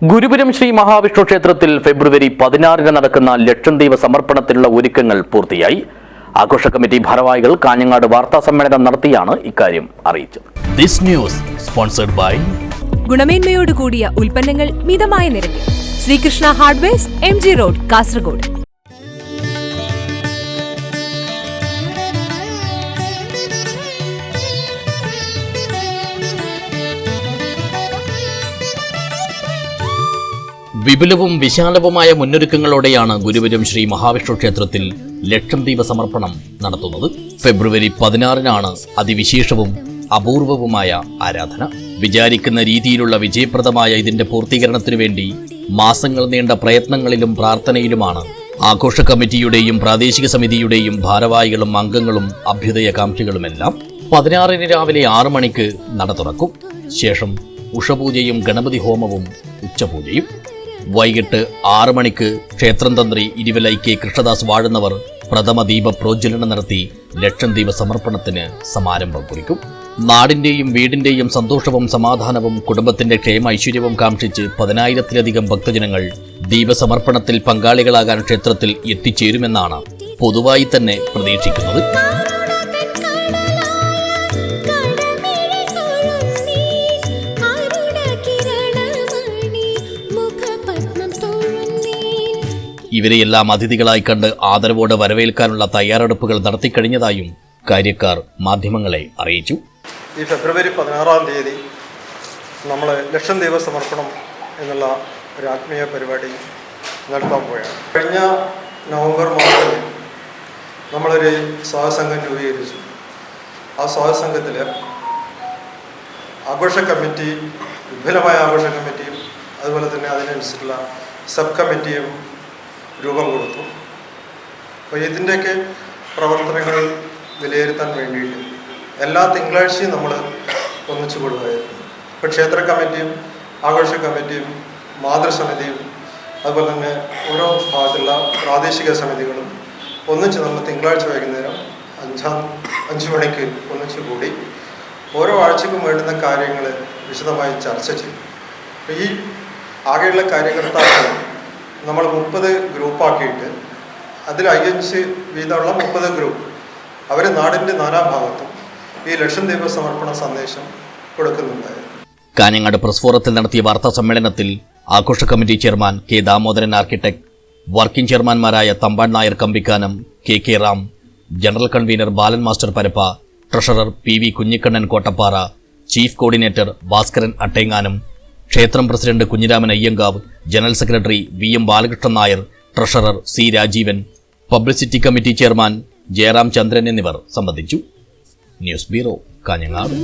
ഗുരുപുരം ശ്രീ മഹാവിഷ്ണു ക്ഷേത്രത്തിൽ ഫെബ്രുവരി പതിനാറിന് നടക്കുന്ന ലക്ഷം ദൈവ സമർപ്പണത്തിനുള്ള ഒരുക്കങ്ങൾ പൂർത്തിയായി. ആഘോഷ കമ്മിറ്റി ഭാരവാഹികൾ കാഞ്ഞങ്ങാട് വാർത്താ സമ്മേളനം നടത്തിയാണ് ഇക്കാര്യം അറിയിച്ചത്. ദിസ് ന്യൂസ് സ്പോൺസർഡ് ബൈ ഗുണമേന്മയോട് കൂടിയ ഉൽപ്പന്നങ്ങൾ മിതമായ നിരക്കിൽ. Sreekrishna hardware M G road Kasaragod. വിപുലവും വിശാലവുമായ മുന്നൊരുക്കങ്ങളോടെയാണ് ഗുരുവരും ശ്രീ മഹാവിഷ്ണു ക്ഷേത്രത്തിൽ ലക്ഷം ദീപ സമർപ്പണം നടത്തുന്നത്. ഫെബ്രുവരി പതിനാറിനാണ് അതിവിശേഷവും അപൂർവവുമായ ആരാധന. വിചാരിക്കുന്ന രീതിയിലുള്ള വിജയപ്രദമായ ഇതിന്റെ പൂർത്തീകരണത്തിനു വേണ്ടി മാസങ്ങൾ നീണ്ട പ്രയത്നങ്ങളിലും പ്രാർത്ഥനയിലുമാണ് ആഘോഷ കമ്മിറ്റിയുടെയും പ്രാദേശിക സമിതിയുടെയും ഭാരവാഹികളും അംഗങ്ങളും അഭ്യുദയകാംക്ഷികളുമെല്ലാം പതിനാറിന് രാവിലെ ആറു മണിക്ക് നട തുറക്കും. ശേഷം ഉഷപൂജയും ഗണപതി ഹോമവും ഉച്ചപൂജയും. വൈകിട്ട് ആറ് മണിക്ക് ക്ഷേത്രം തന്ത്രി ഇരുവലൈ കെ കൃഷ്ണദാസ് വാഴുന്നവർ പ്രഥമ ദീപ പ്രോജ്വലനം നടത്തി ലക്ഷം ദീപ സമർപ്പണത്തിന് സമാരംഭം കുറിക്കും. നാടിന്റെയും വീടിന്റെയും സന്തോഷവും സമാധാനവും കുടുംബത്തിന്റെ ക്ഷേമ ഐശ്വര്യവും കാക്ഷിച്ച് പതിനായിരത്തിലധികം ഭക്തജനങ്ങൾ ദീപസമർപ്പണത്തിൽ പങ്കാളികളാകാൻ ക്ഷേത്രത്തിൽ എത്തിച്ചേരുമെന്നാണ് പൊതുവായി തന്നെ പ്രതീക്ഷിക്കുന്നത്. ഇവരെയെല്ലാം അതിഥികളായി കണ്ട് ആദരവോടെ വരവേൽക്കാനുള്ള തയ്യാറെടുപ്പുകൾ നടത്തിക്കഴിഞ്ഞതായും കാര്യക്കാർ മാധ്യമങ്ങളെ അറിയിച്ചു. ഈ ഫെബ്രുവരി പതിനാറാം തീയതി നമ്മൾ ലക്ഷം ദൈവ സമർപ്പണം എന്നുള്ള ഒരു ആത്മീയ പരിപാടി നടത്താൻ പോയാണ്. കഴിഞ്ഞ നവംബർ മാസത്തിൽ നമ്മളൊരു സ്വാസംഘം രൂപീകരിച്ചു. ആ സ്വാസംഘത്തിൽ ആഘോഷ കമ്മിറ്റി വിപുലമായ ആഘോഷ കമ്മിറ്റിയും അതുപോലെ തന്നെ അതിനനുസരിച്ചുള്ള സബ് കമ്മിറ്റിയും രൂപം കൊടുത്തു. അപ്പോൾ ഇതിന്റെയൊക്കെ പ്രവർത്തനങ്ങൾ വിലയിരുത്താൻ വേണ്ടിയിട്ട് എല്ലാ തിങ്കളാഴ്ചയും നമ്മൾ ഒന്നിച്ചു കൂടുകയായിരുന്നു ഇപ്പോൾ ക്ഷേത്ര കമ്മിറ്റിയും ആഘോഷ കമ്മിറ്റിയും മാതൃസമിതിയും അതുപോലെ തന്നെ ഓരോ ഭാഗത്തുള്ള പ്രാദേശിക സമിതികളും ഒന്നിച്ച് നമ്മൾ തിങ്കളാഴ്ച വൈകുന്നേരം അഞ്ചാം അഞ്ച് മണിക്ക് ഒന്നിച്ചു കൂടി ഓരോ ആഴ്ചക്കും വേണ്ടുന്ന കാര്യങ്ങൾ വിശദമായി ചർച്ച ചെയ്യും. ഈ ആകെയുള്ള കാര്യകർത്താക്കൾ നമ്മൾ മുപ്പത് ഗ്രൂപ്പാക്കിയിട്ട് അതിൽ അയ്യഞ്ച് വീതമുള്ള മുപ്പത് ഗ്രൂപ്പ് അവർ നാടിന്റെ നാനാഭാഗത്തും ഈ ലക്ഷം ദീപ സമർപ്പണ സന്ദേശം കൊടുക്കുന്നുണ്ടായിരുന്നു. കാഞ്ഞങ്ങാട് പ്രസ് ഫോറത്തിൽ നടത്തിയ വാർത്താ സമ്മേളനത്തിൽ ആഘോഷ committee chairman K Damodaran architect working ചെയർമാൻമാരായ Thampan Nair Kambikkanam K K Ram general convener Balan master Parappa treasurer P V Kunhikannan Kottappara chief coordinator Bhaskaran Attenganam ക്ഷേത്രം president Kunhiraman Ayyankavu general secretary V M Balakrishnan Nair treasurer C Rajeevan publicity committee chairman Jayaram Chandran എന്നിവർ സംബന്ധിച്ചു. News bureau Kanhangad.